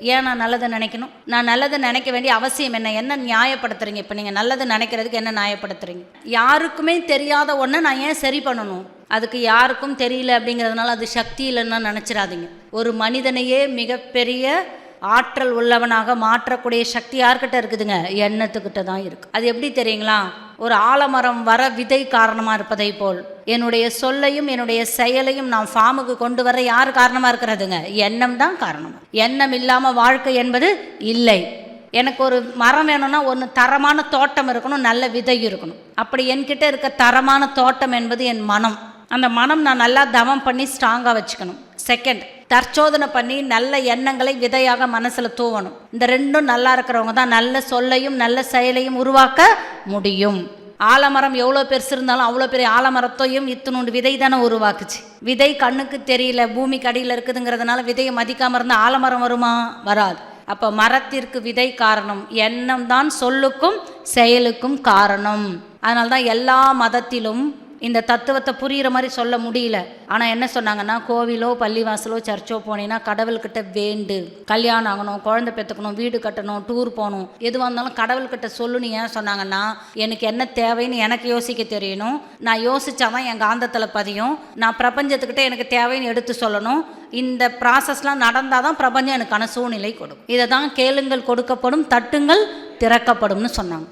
ஏன் நான் நல்லதை நினைக்கணும்? நான் நல்லதை நினைக்க வேண்டிய அவசியம் என்ன? என்ன நியாயப்படுத்துறீங்க? இப்போ நீங்கள் நல்லது நினைக்கிறதுக்கு என்ன நியாயப்படுத்துறீங்க? யாருக்குமே தெரியாத ஒன்றை நான் ஏன் சரி பண்ணணும்? அதுக்கு யாருக்கும் தெரியல அப்படிங்கிறதுனால அது சக்தி இல்லைன்னா நினச்சிடாதீங்க. ஒரு மனிதனையே மிகப்பெரிய ஆற்றல் உள்ளவனாக மாற்றக்கூடிய சக்தி யார்கிட்ட இருக்குதுங்க? எண்ணத்துக்கிட்ட தான் இருக்குது அது எப்படி தெரியுங்களா? ஒரு ஆலமரம் வர விதை காரணமாக இருப்பதை போல். என்னுடைய சொல்லையும் என்னுடைய செயலையும் நான் ஃபார்முக்கு கொண்டு வர யார் காரணமாக இருக்கிறதுங்க? எண்ணம் தான் காரணம். எண்ணம் இல்லாமல் வாழ்க்கை என்பது இல்லை. எனக்கு ஒரு மரம் வேணும்னா ஒன்று தரமான தோட்டம் இருக்கணும் நல்ல விதை இருக்கணும். அப்படி என்கிட்ட இருக்க தரமான தோட்டம் என்பது என் மனம். அந்த மனம் நான் நல்லா தவம் பண்ணி ஸ்ட்ராங்காக வச்சுக்கணும். செகண்ட் தற்சோதனை பண்ணி நல்ல எண்ணங்களை விதையாக மனசில் தூவணும். இந்த ரெண்டும் நல்லா இருக்கிறவங்க தான் நல்ல சொல்லையும் நல்ல செயலையும் உருவாக்க முடியும். ஆலமரம் எவ்வளோ பெருசு இருந்தாலும் அவ்வளோ பெரிய ஆலமரத்தையும் இத்தினோண்டு விதை தானே உருவாக்குச்சு. விதை கண்ணுக்கு தெரியல பூமிக்கு அடியில் இருக்குதுங்கிறதுனால விதையை மதிக்காமல் இருந்தால் ஆலமரம் வருமா? வராது. அப்போ மரத்திற்கு விதை காரணம் எண்ணம் தான் சொல்லுக்கும் செயலுக்கும் காரணம். அதனால தான் எல்லா மதத்திலும் இந்த தத்துவத்தை புரிகிற மாதிரி சொல்ல முடியல. ஆனால் என்ன சொன்னாங்கன்னா கோவிலோ பள்ளிவாசலோ சர்ச்சோ போனீங்கன்னா கடவுள்கிட்ட வேண்டு. கல்யாணம் ஆகணும் குழந்தை பெற்றுக்கணும் வீடு கட்டணும் டூர் போகணும். எதுவாக இருந்தாலும் கடவுள்கிட்ட சொல்லுன்னு ஏன் சொன்னாங்கன்னா எனக்கு என்ன தேவைன்னு எனக்கு யோசிக்க தெரியணும். நான் யோசிச்சாதான் என் காந்தத்தில் பதியும். நான் பிரபஞ்சத்துக்கிட்ட எனக்கு தேவைன்னு எடுத்து சொல்லணும். இந்த ப்ராசஸ்லாம் நடந்தால் தான் பிரபஞ்சம் எனக்கான சூழ்நிலை கொடுக்கும். இதை தான் கேளுங்கள் கொடுக்கப்படும் தட்டுங்கள் திறக்கப்படும்னு சொன்னாங்க.